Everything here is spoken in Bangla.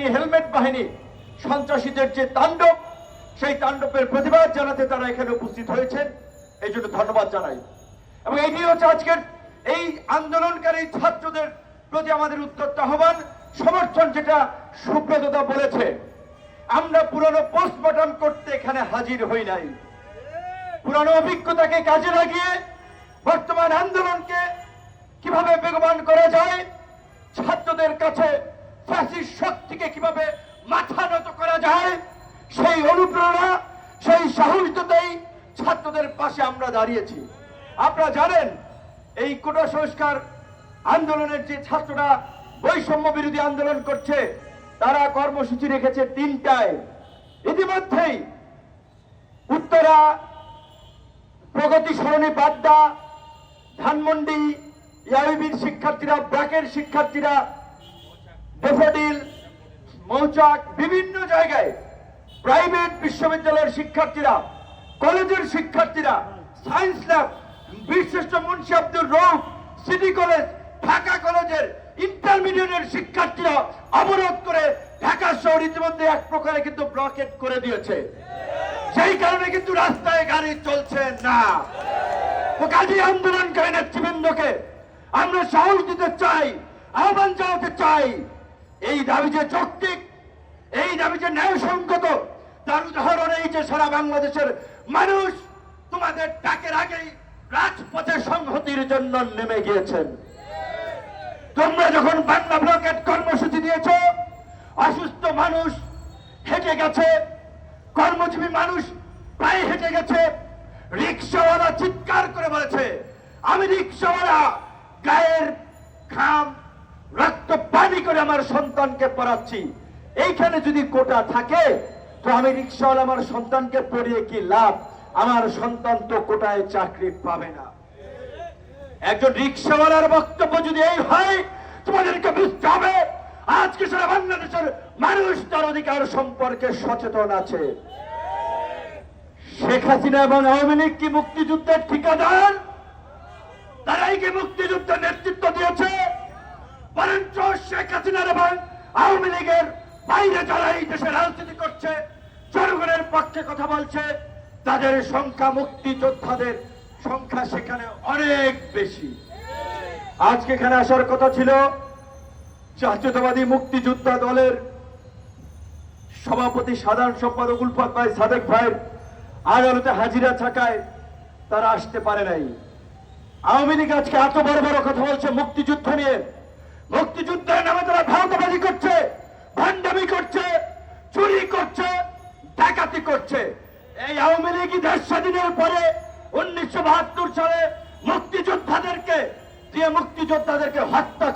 হেলমেট বাহিনী, সন্ত্রাসীদের যে তাণ্ডব, সেই তাণ্ডবের প্রতিবাদ জানাতে তারা এখানে উপস্থিত হয়েছেন। এই জন্য ধন্যবাদ জানাই। এবং এটি হচ্ছে আজকের এই আন্দোলনকারী ছাত্রদের প্রতি আমাদের উত্তপ্ত আহ্বান, সমর্থন যেটা সুব্রতদা বলেছে, আমরা পুরনো পোস্টমর্টম করতে এখানে হাজির হই নাই। পুরানো অভিজ্ঞতাকে কাজে লাগিয়ে বর্তমান আন্দোলনকে কীভাবে বেগবান করা যায়, ছাত্রদের কাছে ফ্যাসিস শক্তিকে কীভাবে মাথা নত করা যায়, সেই অনুপ্রেরণা, সেই সাহসিকতাই ছাত্রদের পাশে আমরা দাঁড়িয়েছি। আপনারা জানেন, এই কোটা সংস্কার আন্দোলনের যে ছাত্ররা বৈষম্য বিরোধী আন্দোলন করছে, তারা কর্মসূচি রেখেছে তিনটায়। ইতিমধ্যেই উত্তরা, প্রগতি সরণি বাড্ডা, ধানমন্ডি ইয়াবিবির শিক্ষার্থীরা, ব্র্যাকের শিক্ষার্থীরা ডেফোডিল মৌচাক বিভিন্ন জায়গায় প্রাইভেট বিশ্ববিদ্যালয়ের শিক্ষার্থীরা, কলেজের শিক্ষার্থীরা সায়েন্স ল্যাব বিশিষ্ট মুন্সি আব্দুর রৌফ সিটি কলেজ ঢাকা কলেজের ইন্টারমিডিয়েটের শিক্ষার্থীরা অবরোধ করে ঢাকা শহর ইতিমধ্যে এক প্রকারে কিন্তু ব্লকেট করে দিয়েছে। সেই কারণে কিন্তু রাস্তায় গাড়ি চলছে না। তো কাজী আন্দোলনকারী নেতৃবৃন্দকে আমরা সাহস দিতে চাই, আহ্বান জানাতে চাই এই দাবি যে যৌক্তিক, এই দাবি যে ন্যায়সঙ্গত, তার উদাহরণ এই যে সারা বাংলাদেশের মানুষ তোমাদের ডাকের আগেই রাজপথে সংহতির জন্য নেমে গিয়েছেন। তোমরা যখন বাংলা ব্লকেট কর্মসূচি দিয়েছ, অসুস্থ মানুষ হেঁটে গেছে, কর্মজীবী মানুষ প্রায় হেঁটে গেছে, রিক্সাওয়ালা চিৎকার করে বলেছে, আমি রিক্সাওয়ালা, গায়ের ঘাম রক্ত পানি করে আমার সন্তানকে পড়াচ্ছি। এইখানে যদি কোটা থাকে, তো আমি রিক্সাওয়ালা আমার সন্তানকে পড়িয়ে কি লাভ? আমার সন্তান তো কোটায় চাকরি পাবে না। একজন রিক্সাওয়ালার বক্তব্য যদি এই হয়, তোমাদেরকে বুঝতে হবে, আজকে সারা বাংলাদেশের মানুষ তার অধিকার সম্পর্কে সচেতন আছে। শেখ হাসিনা এবং আওয়ামী লীগ কি মুক্তিযুদ্ধের ঠিকাদার? তারাই কি মুক্তিযুদ্ধের নেতৃত্ব বরঞ্চ শেখ হাসিনার এবং আওয়ামী লীগের বাইরে যারা এই দেশে রাজনীতি করছে, জনগণের পক্ষে কথা বলছে, তাদের সংখ্যা মুক্তিযোদ্ধাদের সংখ্যা সেখানে অনেক বেশি। আজকে এখানে আসার কথা ছিল, জাতীয়তাবাদী মুক্তিযোদ্ধা দলের সভাপতি, সাধারণ সম্পাদক উলফাত ভাই সাদেক ভাই আদালতে হাজিরা থাকায় তারা আসতে পারে নাই। আওয়ামী লীগ আজকে এত বড় বড় কথা বলছে মুক্তিযুদ্ধ নিয়ে। মুক্তিযুদ্ধের নামে তারা ভাওতাবাজি করছে ভান্ডামি করছে, চুরি করছে, ডাকাতি করছে। এই আওয়ামী লীগ দেশ স্বাধীনের পরে উনিশশো বাহাত্তর সালে মুক্তিযোদ্ধাদেরকে দিয়ে মুক্তিযোদ্ধাদেরকে হত্যা